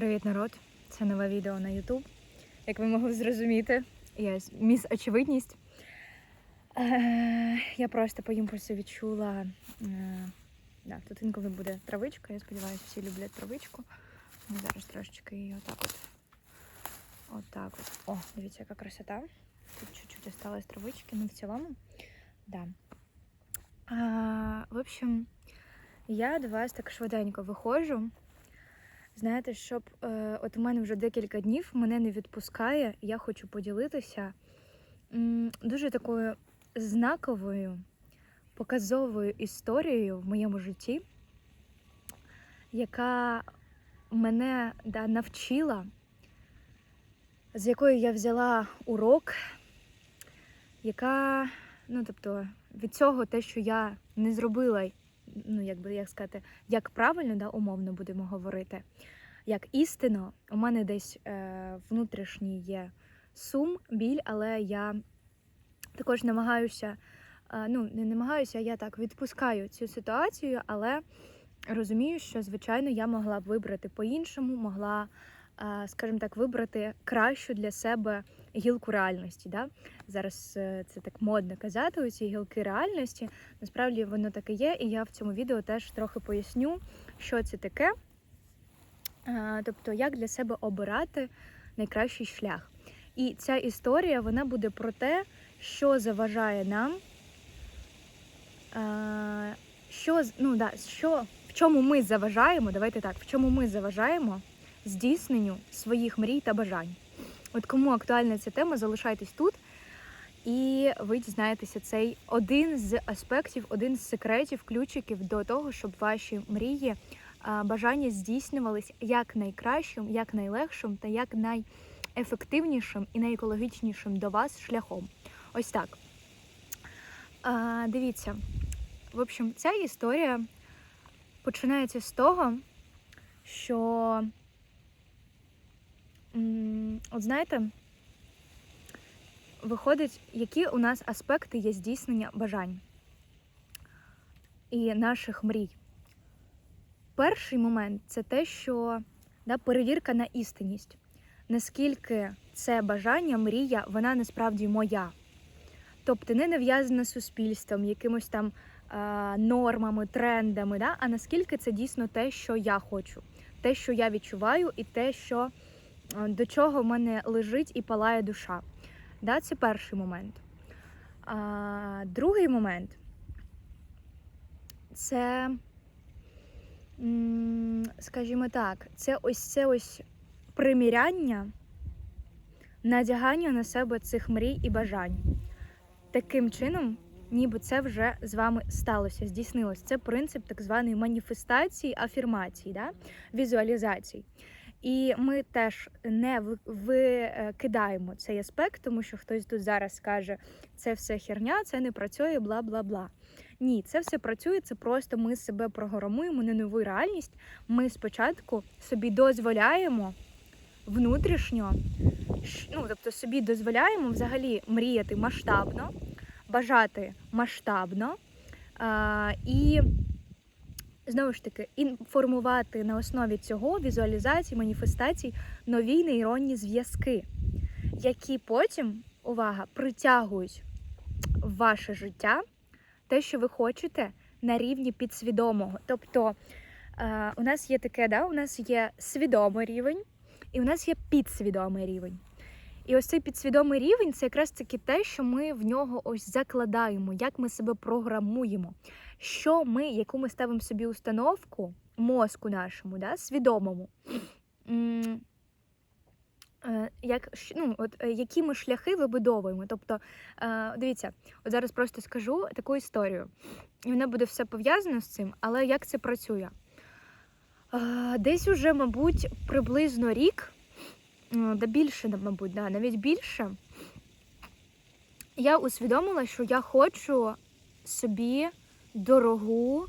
Привіт, народ! Це нове відео на YouTube. Як ви могли зрозуміти, я міс очевидність. Е, я просто по імпульсу відчула. Е, да, тут інколи буде травичка. Я сподіваюся, всі люблять травичку. Ми зараз трошечки її отак от. Отак от. О, дивіться, яка красота. Тут чуть-чуть осталось травички, ну в цілому. Да. А, в общем, я до вас так швиденько виходжу. Знаєте, щоб е, от у мене вже декілька днів мене не відпускає, я хочу поділитися м, дуже такою знаковою, показовою історією в моєму житті, яка мене да, навчила, з якої я взяла урок, яка, ну тобто, від цього те, що я не зробила ну, як би як сказати, як правильно, да, умовно будемо говорити, як істинно, у мене десь е, внутрішній є сум, біль, але я також намагаюся, е, ну, не намагаюся, я так відпускаю цю ситуацію, але розумію, що, звичайно, я могла б вибрати по-іншому, могла. е, Скажімо так, вибрати кращу для себе гілку реальності. Да? Зараз е, це так модно казати, оці гілки реальності. Насправді воно таке є, і я в цьому відео теж трохи поясню, що це таке. Тобто, як для себе обирати найкращий шлях. І ця історія вона буде про те, що заважає нам, що, ну, да, що, в чому ми заважаємо, давайте так, в чому ми заважаємо здійсненню своїх мрій та бажань. От кому актуальна ця тема, залишайтесь тут. І ви дізнаєтеся цей один з аспектів, один з секретів, ключиків до того, щоб ваші мрії, бажання здійснювались як найкращим, як найлегшим та як найефективнішим і найекологічнішим до вас шляхом. Ось так. А, Дивіться, в общем, ця історія починається з того, що, от знаєте, виходить, які у нас аспекти є здійснення бажань і наших мрій. Перший момент це те, що да, перевірка на істинність. Наскільки це бажання, мрія, вона насправді моя. Тобто не нав'язана суспільством, якимось там е, нормами, трендами, да? а наскільки це дійсно те, що я хочу, те, що я відчуваю, і те, що до чого в мене лежить і палає душа. Да, це перший момент. А, Другий момент це, скажімо так, це ось це ось приміряння, надягання на себе цих мрій і бажань. Таким чином, ніби це вже з вами сталося, здійснилось. Це принцип так званої маніфестації, афірмації, да? візуалізації. І ми теж не ви- викидаємо цей аспект, тому що хтось тут зараз скаже, це все херня, це не працює, бла бла бла. Ні, це все працює. Це просто ми себе програмуємо на нову реальність. Ми спочатку собі дозволяємо внутрішньо, ну тобто собі дозволяємо взагалі мріяти масштабно, бажати масштабно а, і знову ж таки інформувати на основі цього візуалізації, маніфестацій нові нейронні зв'язки, які потім, увага, притягують в ваше життя те, що ви хочете на рівні підсвідомого. Тобто е, у нас є таке, да, у нас є свідомий рівень, і у нас є підсвідомий рівень. І ось цей підсвідомий рівень це якраз таки те, що ми в нього ось закладаємо, як ми себе програмуємо що ми, яку ми ставимо собі установку мозку нашому, да, свідомому. е, Як, ну, от, е, які ми шляхи вибудовуємо. Тобто, е, дивіться, от зараз просто скажу таку історію. І вона буде все пов'язано з цим, але як це працює? Десь уже, мабуть, приблизно рік, да більше, мабуть, да, навіть більше, я усвідомила, що я хочу собі дорогу,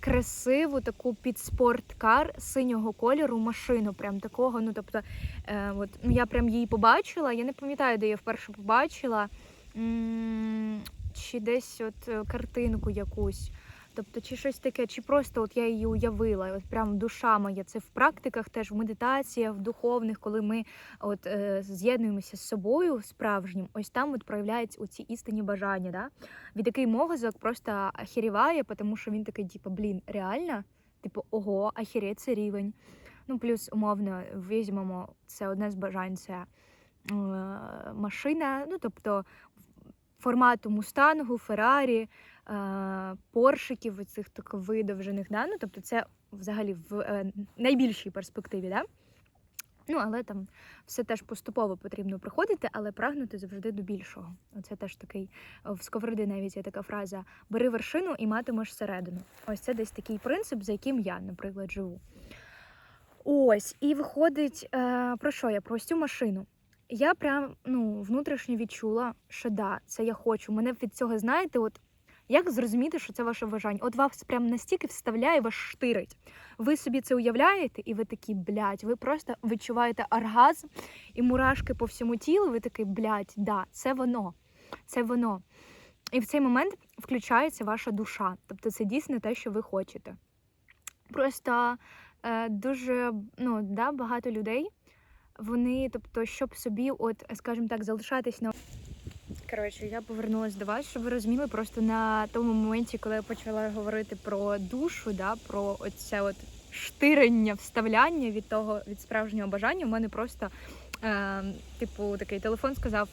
красиву таку під спорткар синього кольору машину. Прям такого. Ну тобто, е, от, ну, я прям її побачила. Я не пам'ятаю, де я вперше побачила. М, Чи десь от е, картинку якусь. Тобто, чи щось таке, чи просто от я її уявила, от прям душа моя. Це в практиках, теж в медитаціях, в духовних, коли ми от е, з'єднуємося з собою справжнім, ось там от проявляються оці істинні бажання. Да? Від який мозок просто охеріває, тому що він такий, типу, блін, реально? Типу, ого, ахереть, це рівень. Ну, плюс, умовно, візьмемо це одне з бажань, це е, машина, ну тобто формату мустангу, Феррарі, поршиків, оцих так видовжених. Да? Ну, тобто це взагалі в е, найбільшій перспективі. Да? Ну, але там все теж поступово потрібно проходити, але прагнути завжди до більшого. Оце теж такий в сковороди навіть є така фраза: бери вершину і матимеш середину. Ось це десь такий принцип, за яким я, наприклад, живу. Ось, і виходить, е, про що я? Про ось цю машину. Я прям ну, внутрішньо відчула, що да, це я хочу. Мене від цього, знаєте, от як зрозуміти, що це ваше бажання? От вас прям настільки вставляє, вас штирить. Ви собі це уявляєте, і ви такі, блядь, ви просто відчуваєте оргазм і мурашки по всьому тілу. Ви такий, блядь, да, це воно, це воно. І в цей момент включається ваша душа. Тобто це дійсно те, що ви хочете. Просто е, дуже ну, да, багато людей. Вони, тобто, щоб собі, от, скажімо так, залишатись на Коротше, я повернулася до вас, щоб ви розуміли просто на тому моменті, коли я почала говорити про душу, да, про оце от штирення, вставляння від того від справжнього бажання. У мене просто, е, типу, такий телефон сказав: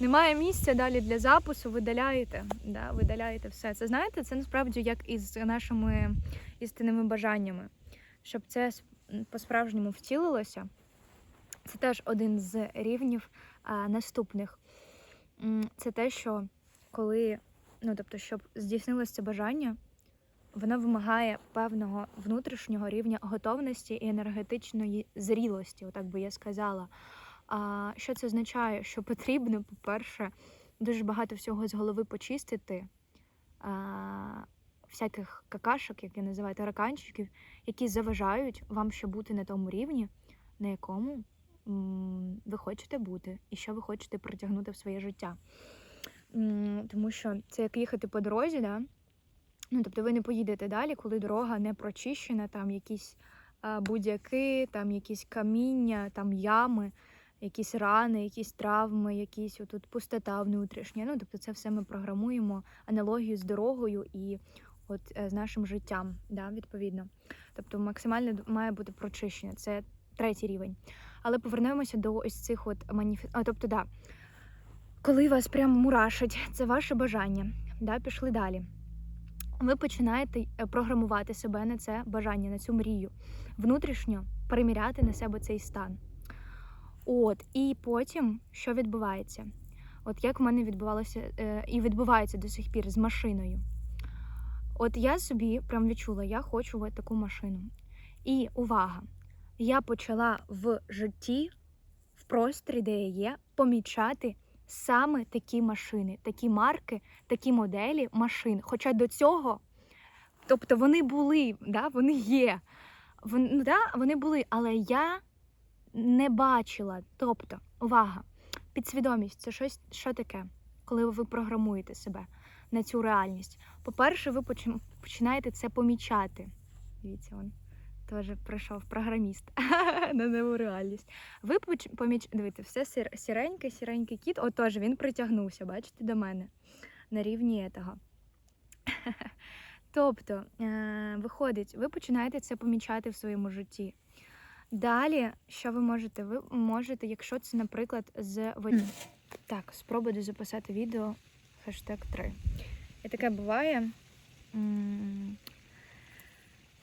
немає місця далі для запису, видаляєте. Да, видаляєте все. Це знаєте, це насправді як із нашими істинними бажаннями, щоб це по-справжньому втілилося. Це теж один з рівнів а, наступних. Це те, що коли, ну тобто, щоб здійснилося це бажання, воно вимагає певного внутрішнього рівня готовності і енергетичної зрілості, отак би я сказала. А що це означає? Що потрібно, по-перше, дуже багато всього з голови почистити, а, всяких какашок, які називають тараканчиків, які заважають вам ще бути на тому рівні, на якому ви хочете бути і що ви хочете притягнути в своє життя. Тому що це як їхати по дорозі, да? ну, тобто ви не поїдете далі, коли дорога не прочищена, там якісь будь-які, там якісь каміння, там ями, якісь рани, якісь травми, якісь отут пустота внутрішня. Ну, тобто це все ми програмуємо аналогію з дорогою і от е, з нашим життям, да, відповідно. Тобто максимально має бути прочищення. Це третій рівень. Але повернемося до ось цих от маніфі... А, Тобто, да, коли вас прям мурашить, це ваше бажання. Да, Пішли далі. Ви починаєте е, програмувати себе на це бажання, на цю мрію, внутрішньо переміряти на себе цей стан. От, і потім що відбувається? От як в мене відбувалося е, і відбувається до сих пір з машиною. От я собі прям відчула, я хочу от таку машину. І увага! Я почала в житті, в просторі, де я є, помічати саме такі машини, такі марки, такі моделі машин. Хоча до цього, тобто вони були, да, вони є. Вони, ну, да, вони були, але я не бачила. Тобто, увага, підсвідомість це щось що таке, коли ви програмуєте себе на цю реальність. По-перше, ви починаєте це помічати. Дивіться, он теж прийшов програміст на нову реальність. Ви поміч... Дивіться, все сір... сіренький, сіренький кіт, отож він притягнувся, бачите, до мене на рівні того. Тобто, е, виходить, ви починаєте це помічати в своєму житті. Далі, що ви можете? Ви можете, якщо це, наприклад, з Так, спробую записати відео хештег 3. І таке буває.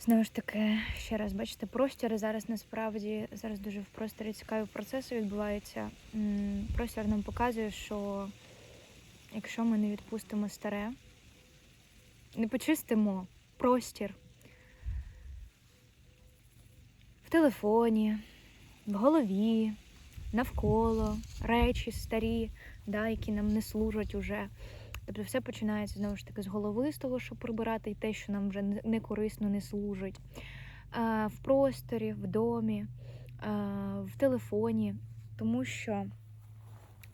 Знову ж таки, ще раз бачите, простір зараз насправді зараз дуже в просторі цікаві процеси відбуваються. Простір нам показує, що якщо ми не відпустимо старе, не почистимо простір в телефоні, в голові, навколо речі старі, да, які нам не служать уже. Тобто все починається знову ж таки з голови, з того, щоб прибирати і те, що нам вже не корисно не служить. В просторі, в домі, в телефоні, тому що,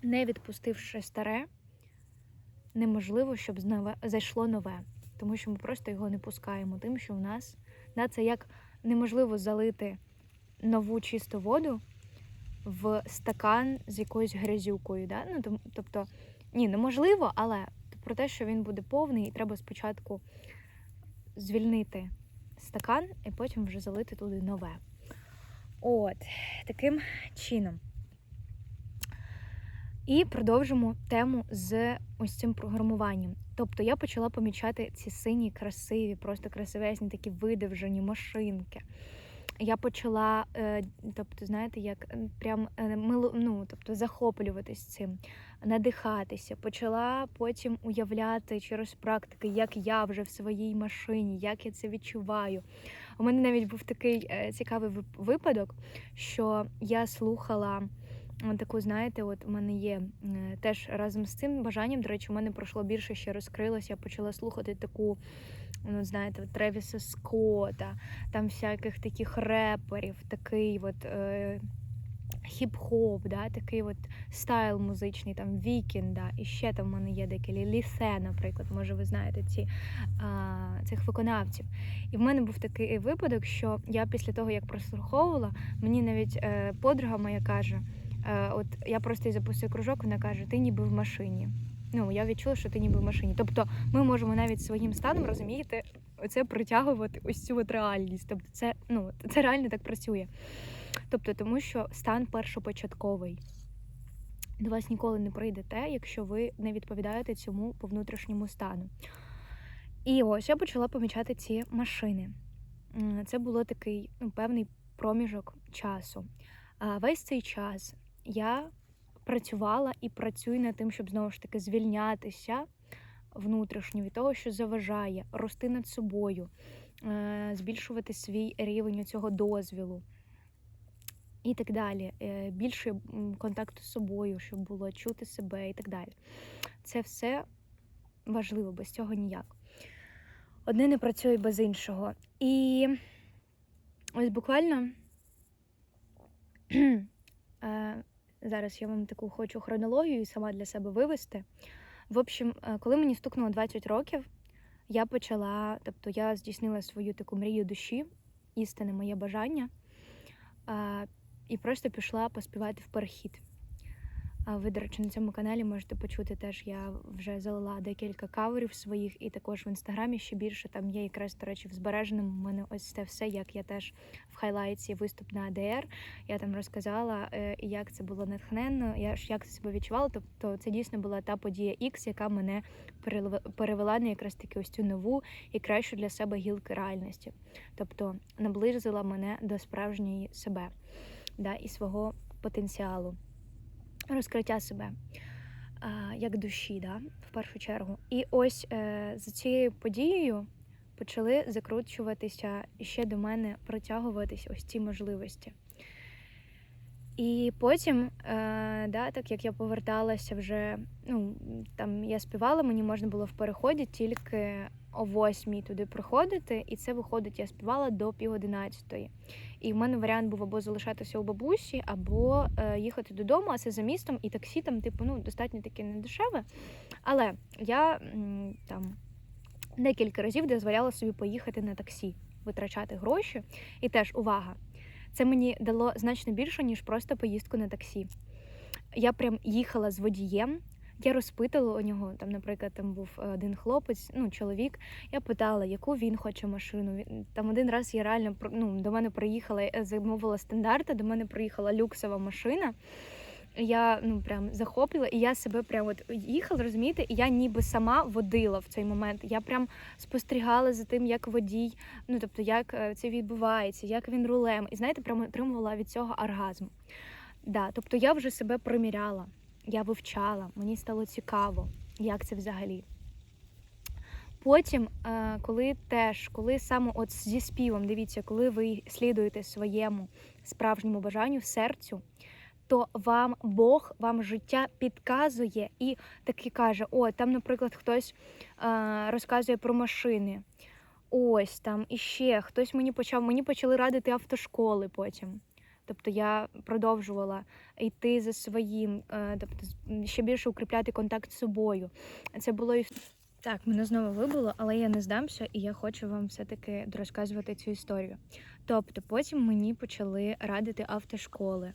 не відпустивши старе, неможливо, щоб зайшло нове. тому що ми просто його не пускаємо. Тим, що в нас да, це як неможливо залити нову чисту воду в стакан з якоюсь грязюкою. Да? Ну, тобто, ні, неможливо, але про те, що він буде повний, і треба спочатку звільнити стакан, і потім вже залити туди нове. От, таким чином. І продовжимо тему з ось цим програмуванням. Тобто я почала помічати ці сині, красиві, просто красивесні такі видовжені машинки. Я почала, е, тобто, знаєте, як прям е, ну, тобто, захоплюватись цим, надихатися. Почала потім уявляти через практики, як я вже в своїй машині, як я це відчуваю. У мене навіть був такий е, цікавий випадок, що я слухала таку, знаєте, от у мене є е, теж разом з цим бажанням, до речі, у мене пройшло більше, ще розкрилось. Я почала слухати таку, ну знаєте, Тревіса Скотта, там всяких таких реперів, такий от. Е, Хіп-хоп, да, такий от стайл музичний, там Вікінда, і ще там в мене є декілька лісе, наприклад, може ви знаєте ці, а, цих виконавців. І в мене був такий випадок, що я після того, як прослуховувала, мені навіть е, подруга моя каже: е, от я просто їй запустила кружок, вона каже, ти ніби в машині. Ну, я відчула, що ти ніби в машині. Тобто ми можемо навіть своїм станом розумієте, оце притягувати ось цю от реальність. Тобто, це ну це реально так працює. Тобто, тому що стан першопочатковий. До вас ніколи не прийде те, якщо ви не відповідаєте цьому по внутрішньому стану. І ось я почала помічати ці машини. Це було такий ну, певний проміжок часу. А весь цей час я працювала і працюю над тим, щоб знову ж таки звільнятися внутрішньо від того, що заважає, рости над собою, е, збільшувати свій рівень цього дозвілу. І так далі. Е, Більше контакту з собою, щоб було чути себе і так далі. Це все важливо, без цього ніяк. Одне не працює без іншого. І ось буквально е, зараз я вам таку хочу хронологію сама для себе вивести. В общем, е, коли мені стукнуло 20 років, я почала, тобто я здійснила свою таку мрію душі, істинне моє бажання, і просто пішла поспівати в перехід. Ви, до речі, на цьому каналі можете почути теж. Я вже залила декілька каверів своїх, і також в інстаграмі ще більше. Там є якраз, до речі, в збереженому. У мене ось це все, як я теж в хайлайті виступ на АДР. Я там розказала, е, як це було натхненно, я ж як це себе відчувала. Тобто це дійсно була та подія X, яка мене перевела на якраз таки ось цю нову і кращу для себе гілки реальності. Тобто наблизила мене до справжньої себе да, і свого потенціалу розкриття себе як душі, да, в першу чергу. І ось е, за цією подією почали закручуватися і ще до мене протягуватися ось ці можливості. І потім, е, да, так як я поверталася вже, ну там я співала, мені можна було в переході тільки о восьмій туди приходити, і це виходить, я співала до пів одинадцятої. І в мене варіант був або залишатися у бабусі, або е, їхати додому, а це за містом, і таксі там, типу, ну, достатньо таки недешеве. Але я там декілька разів дозволяла собі поїхати на таксі, витрачати гроші. І теж увага, це мені дало значно більше, ніж просто поїздку на таксі. Я прям їхала з водієм. Я розпитувала у нього, там, наприклад, там був е, один хлопець, ну, чоловік. Я питала, яку він хоче машину. Там один раз я реально ну, до мене приїхала, я замовила стандарти, до мене приїхала люксова машина. Я ну прям захоплила, і я себе прям от їхала, розумієте, і я ніби сама водила в цей момент. Я прям спостерігала за тим, як водій, ну тобто, як е, це відбувається, як він рулем. І знаєте, прям отримувала від цього оргазм. Да, тобто я вже себе приміряла, я вивчала, мені стало цікаво, як це взагалі. Потім, е, коли теж, коли саме от зі співом, дивіться, коли ви слідуєте своєму справжньому бажанню, серцю, то вам Бог, вам життя підказує і таки каже: о, там, наприклад, хтось е, розказує про машини. Ось там іще хтось мені почав, мені почали радити автошколи потім. Тобто я продовжувала йти за своїм, е, тобто ще більше укріпляти контакт з собою. Це було і Так, мене знову вибуло, але я не здамся, і я хочу вам все-таки розказувати цю історію. Тобто, потім мені почали радити автошколи.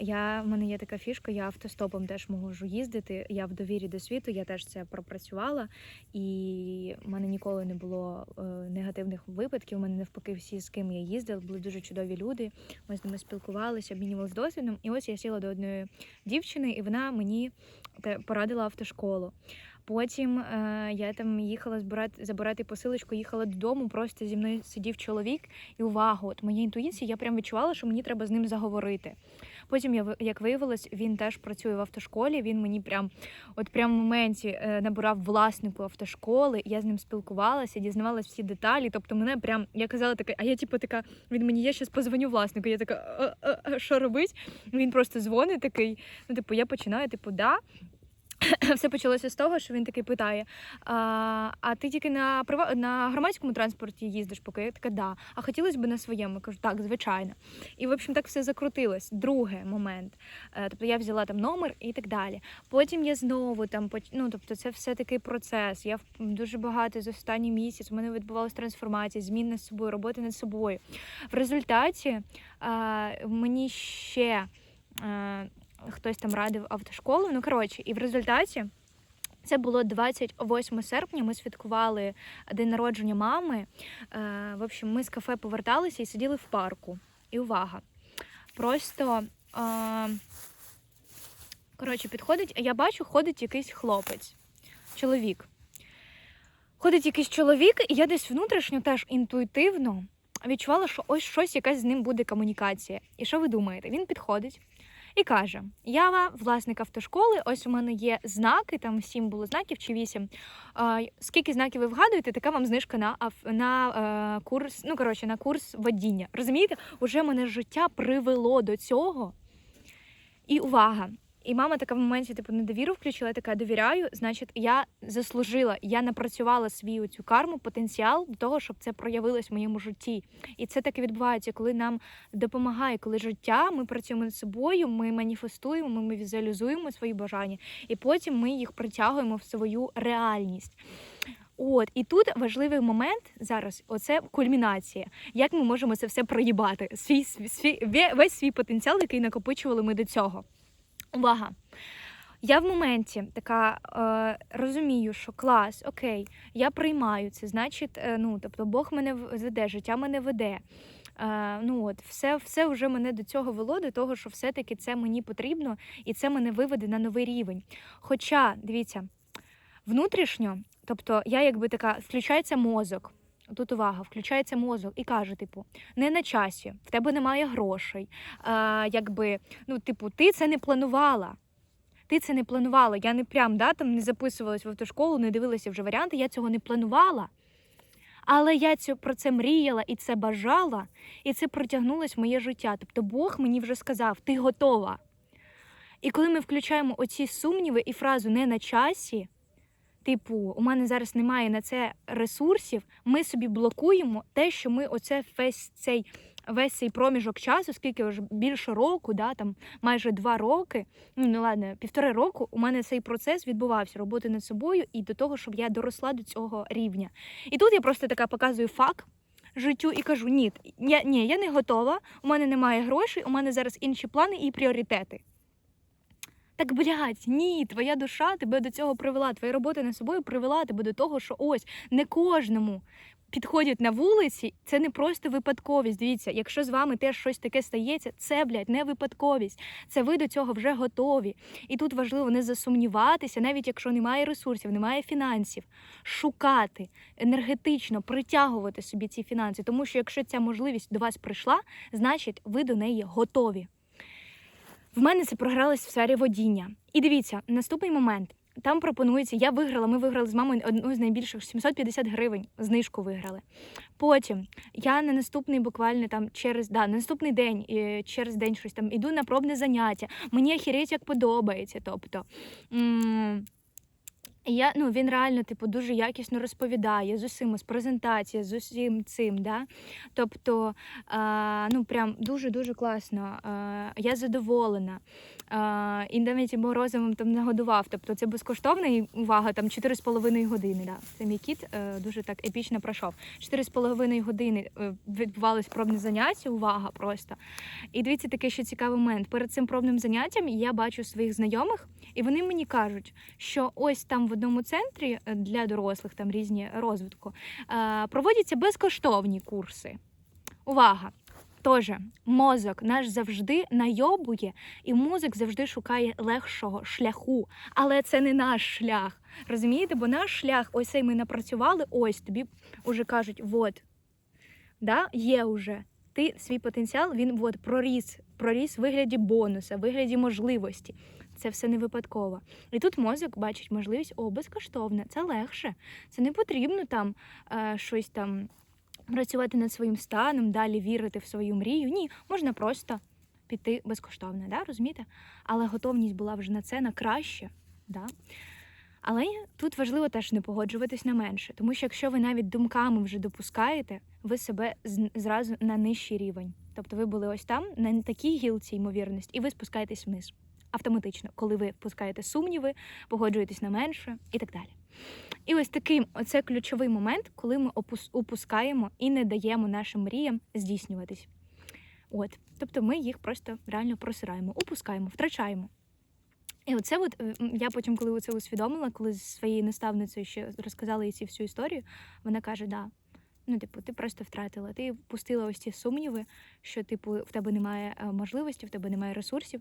Я, в мене є така фішка, я автостопом теж можу їздити. Я в довірі до світу, я теж це пропрацювала, і в мене ніколи не було е, негативних випадків. У мене навпаки, всі, з ким я їздила, були дуже чудові люди. Ми з ними спілкувалися, обмінювалися досвідом. І ось я сіла до одної дівчини, і вона мені порадила автошколу. Потім е, я там їхала збирати, забирати посилочку, їхала додому, просто зі мною сидів чоловік. І увагу, от моя інтуїція, я прям відчувала, що мені треба з ним заговорити. Потім, я, як виявилось, він теж працює в автошколі. Він мені прям, от прям в моменті е, набирав власнику автошколи. Я з ним спілкувалася, дізнавалася всі деталі. Тобто, мене прям я казала таке, а я типу така, він мені я щас позвоню власнику. Я така, «А, а, а, що робить? Він просто дзвонить такий. Ну, типу, я починаю, типу, да. Все почалося з того, що він такий питає: а, а ти тільки на прива... на громадському транспорті їздиш, поки я така, да. А хотілося б на своєму. Я кажу, так, звичайно. І в общем так все закрутилось. Другий момент. Е, Тобто я взяла там номер і так далі. Потім я знову там ну, тобто це все такий процес. Я дуже багато за останній місяць. У мене відбувалася трансформація, змін над собою, роботи над собою. В результаті е, мені ще. Хтось там радив автошколу. Ну коротше, і в результаті. Це було 28 серпня. Ми святкували день народження мами. Е, в общем, ми з кафе поверталися і сиділи в парку. І увага! Просто е, коротше, підходить, я бачу, ходить якийсь хлопець, чоловік. Ходить якийсь чоловік, і я десь внутрішньо теж інтуїтивно відчувала, що ось щось якась з ним буде комунікація. І що ви думаєте? Він підходить і каже: Я власник автошколи, ось у мене є знаки, там сім було знаків чи вісім. Скільки знаків ви вгадуєте, така вам знижка на на е, курс, ну коротше, на курс водіння. Розумієте, уже мене життя привело до цього. І увага! І мама така в моменті типу недовіру включила, я така довіряю. Значить, я заслужила, я напрацювала свою цю карму, потенціал до того, щоб це проявилось в моєму житті. І це таке відбувається, коли нам допомагає, коли життя, ми працюємо над собою, ми маніфестуємо, ми, візуалізуємо свої бажання, і потім ми їх притягуємо в свою реальність. От і тут важливий момент зараз. Оце кульмінація. Як ми можемо це все проїбати? Свій, свій весь свій потенціал, який накопичували ми до цього. Увага! Я в моменті така е, розумію, що клас, окей, я приймаю це. Значить, е, ну тобто Бог мене веде, життя мене веде. Е, ну от, все, все вже мене до цього вело, до того, що все-таки це мені потрібно, і це мене виведе на новий рівень. Хоча, дивіться, внутрішньо, тобто я якби така, включається мозок. Тут увага, включається мозок і каже: типу, не на часі, в тебе немає грошей. А, якби, ну, типу, ти це не планувала. Ти це не планувала. Я не прям да, там не записувалась в автошколу, не дивилася вже варіанти, я цього не планувала. Але я цю, про це мріяла і це бажала, і це протягнулось в моє життя. Тобто Бог мені вже сказав, ти готова. І коли ми включаємо оці сумніви і фразу не на часі, типу, у мене зараз немає на це ресурсів, ми собі блокуємо те, що ми оце весь цей весь цей проміжок часу, скільки вже більше року, да, там майже два роки, ну не ладно, півтори року, у мене цей процес відбувався роботи над собою і до того, щоб я доросла до цього рівня. І тут я просто така показую факт. Життю і кажу: ні, я, ні, я не готова, у мене немає грошей, у мене зараз інші плани і пріоритети. Так, блядь, ні, твоя душа тебе до цього привела, твоя робота над собою привела тебе до того, що ось не кожному підходять на вулиці, це не просто випадковість. Дивіться, якщо з вами теж щось таке стається, це, блядь, не випадковість. Це ви до цього вже готові. І тут важливо не засумніватися, навіть якщо немає ресурсів, немає фінансів, шукати енергетично, притягувати собі ці фінанси. Тому що якщо ця можливість до вас прийшла, значить ви до неї готові. В мене це програлось в сфері водіння. І дивіться, наступний момент. Там пропонується, я виграла, ми виграли з мамою одну з найбільших 750 гривень, знижку виграли. Потім я на наступний буквально там через да, на наступний день, е, через день щось там іду на пробне заняття. Мені ахіреть як подобається. Тобто м, я, ну, він реально, типу, дуже якісно розповідає з усім, з презентації, з усім цим. Да? Тобто, а, ну, прям дуже-дуже класно. А, я задоволена. А, і навіть морозивом там нагодував. Тобто це безкоштовна увага, там 4,5 години. Да? Це мій кіт е, дуже так епічно пройшов. 4,5 години е, відбувалось пробне заняття, увага просто. І дивіться, такий ще цікавий момент. Перед цим пробним заняттям я бачу своїх знайомих, і вони мені кажуть, що ось там в одному центрі е, для дорослих, там різні розвитку, е, проводяться безкоштовні курси. Увага! Тож, мозок наш завжди найобує, і мозок завжди шукає легшого шляху. Але це не наш шлях. Розумієте? Бо наш шлях, ось цей ми напрацювали, ось тобі вже кажуть, от, да, є вже. Ти свій потенціал він от, проріс, проріс в вигляді бонуса, в вигляді можливості. Це все не випадково. І тут мозок бачить можливість, о, безкоштовне, це легше. Це не потрібно там е, щось там працювати над своїм станом, далі вірити в свою мрію. Ні, можна просто піти безкоштовно, да, розумієте? Але готовність була вже на це, на краще. Да? Але тут важливо теж не погоджуватись на менше, тому що якщо ви навіть думками вже допускаєте, ви себе зразу на нижчий рівень. Тобто ви були ось там, на такій гілці ймовірності, і ви спускаєтесь вниз автоматично, коли ви пускаєте сумніви, погоджуєтесь на менше і так далі. І ось такий оце ключовий момент, коли ми опус- упускаємо і не даємо нашим мріям здійснюватись. От, тобто ми їх просто реально просираємо, упускаємо, втрачаємо. І оце от е, я потім, коли це усвідомила, коли з своєю наставницею ще розказала їй всю історію, вона каже: да. Ну, типу, ти просто втратила. Ти пустила ось ці сумніви, що, типу, в тебе немає е, можливості, в тебе немає ресурсів.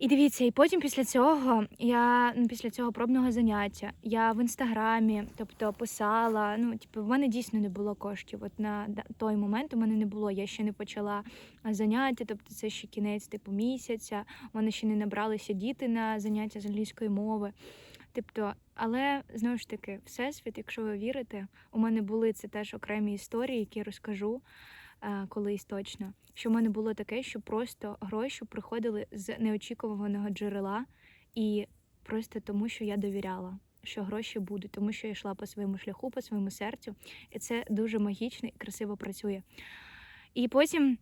І дивіться, і потім після цього я ну, після цього пробного заняття я в інстаграмі, тобто писала. Ну, типу, в мене дійсно не було коштів. От на той момент у мене не було. Я ще не почала заняття, тобто це ще кінець типу місяця. У мене ще не набралися діти на заняття з англійської мови. Тобто, але знову ж таки, всесвіт, якщо ви вірите, у мене були це теж окремі історії, які я розкажу колись точно. Що в мене було таке, що просто гроші приходили з неочікуваного джерела, і просто тому, що я довіряла, що гроші будуть, тому що я йшла по своєму шляху, по своєму серцю, і це дуже магічно і красиво працює. І потім.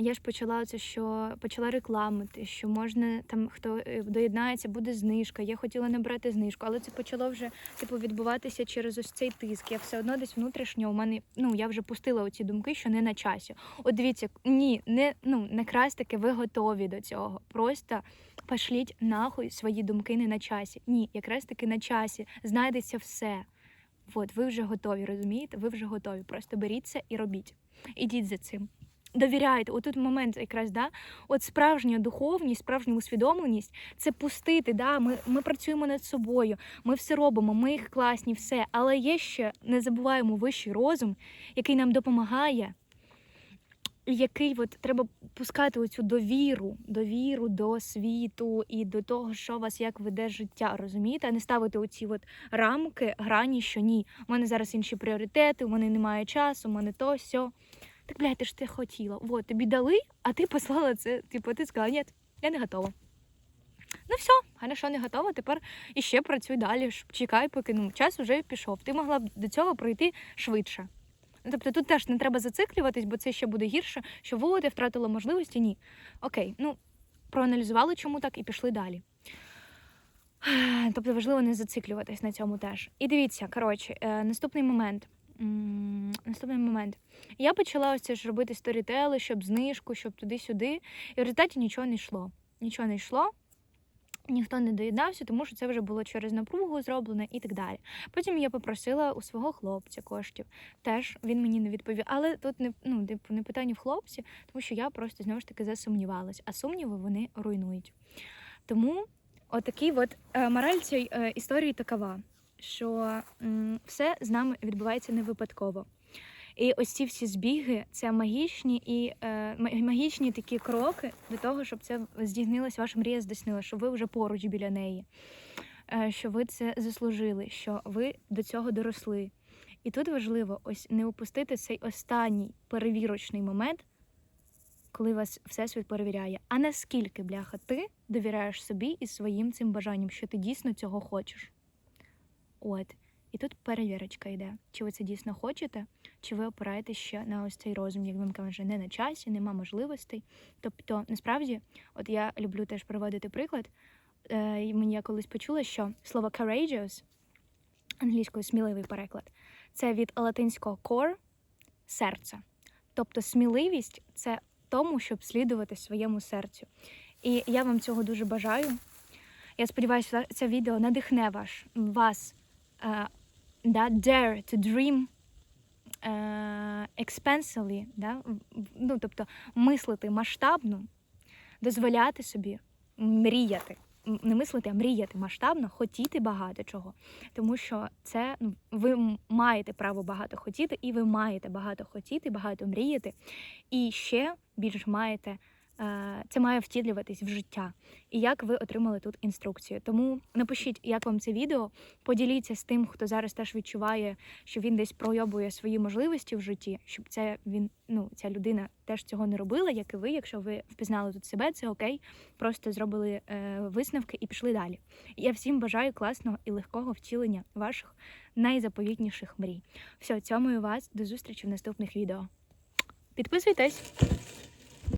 Я ж почала це, що почала рекламити, що можна там хто е, доєднається, буде знижка. Я хотіла не брати знижку, але це почало вже типу відбуватися через ось цей тиск. Я все одно десь внутрішньо у мене ну я вже пустила оці думки, що не на часі. От дивіться, ні, не ну не крась таки, ви готові до цього. Просто пошліть нахуй свої думки не на часі. Ні, якраз таки на часі знайдеться все. От, ви вже готові, розумієте? Ви вже готові. Просто беріться і робіть. Ідіть за цим. Довіряйте, отут момент якраз, да, от справжня духовність, справжня усвідомленість це пустити. Да, Ми, ми працюємо над собою, ми все робимо, ми їх класні, все. Але є ще не забуваємо вищий розум, який нам допомагає, який от треба пускати оцю довіру, довіру до світу і до того, що вас як веде життя, розумієте, а не ставити оці от рамки, грані, що ні, у мене зараз інші пріоритети, у мене немає часу, у мене то сьо. Так, блядь, ти ж ти хотіла. Вот, тобі дали, а ти послала це. Типу, ти сказала, ні, я не готова. Ну все, хорошо, не готова. Тепер іще працюй далі. Чекай, поки ну, час вже пішов. Ти могла б до цього пройти швидше. Ну, Тобто тут теж не треба зациклюватись, бо це ще буде гірше, що вот, я втратила можливості. Ні. Окей, ну проаналізували, чому так, і пішли далі. Тобто важливо не зациклюватись на цьому теж. І дивіться, коротше, е, наступний момент. Наступний момент. Я почала ось це ж робити сторітели, щоб знижку, щоб туди-сюди. І в результаті нічого не йшло. Нічого не йшло, ніхто не доєднався, тому що це вже було через напругу зроблено і так далі. Потім я попросила у свого хлопця коштів. Теж він мені не відповів. Але тут не, ну, типу, не питання в хлопці, тому що я просто знову ж таки засумнівалась, а сумніви вони руйнують. Тому отакий от е, мораль цієї е, історії такова, що все з нами відбувається не випадково. І ось ці всі збіги це магічні і е, магічні такі кроки до того, щоб це здійснилась, ваша мрія здійснилася, що ви вже поруч біля неї, е, що ви це заслужили, що ви до цього доросли. І тут важливо ось не упустити цей останній перевірочний момент, коли вас всесвіт перевіряє. А наскільки, бляха, ти довіряєш собі і своїм цим бажанням, що ти дійсно цього хочеш? От. І тут перевірочка йде. Чи ви це дійсно хочете, чи ви опираєтесь ще на ось цей розум, як він каже, не на часі, нема можливостей. Тобто, насправді, от я люблю теж проводити приклад. Е, мені я колись почула, що слово courageous, англійською сміливий переклад, це від латинського core серце. Тобто сміливість це тому, щоб слідувати своєму серцю. І я вам цього дуже бажаю. Я сподіваюся, це відео надихне ваш, вас е, да, dare to dream е, expansively, да? ну, тобто мислити масштабно, дозволяти собі мріяти. Не мислити, а мріяти масштабно, хотіти багато чого. Тому що це ну, ви маєте право багато хотіти, і ви маєте багато хотіти, багато мріяти. І ще більш маєте це має втілюватись в життя. І як ви отримали тут інструкцію. Тому напишіть, як вам це відео. Поділіться з тим, хто зараз теж відчуває, що він десь пройобує свої можливості в житті, щоб це він, ну, ця людина теж цього не робила, як і ви. Якщо ви впізнали тут себе, це окей. Просто зробили е, висновки і пішли далі. Я всім бажаю класного і легкого втілення ваших найзаповітніших мрій. Все, цьомую вас, до зустрічі в наступних відео. Підписуйтесь!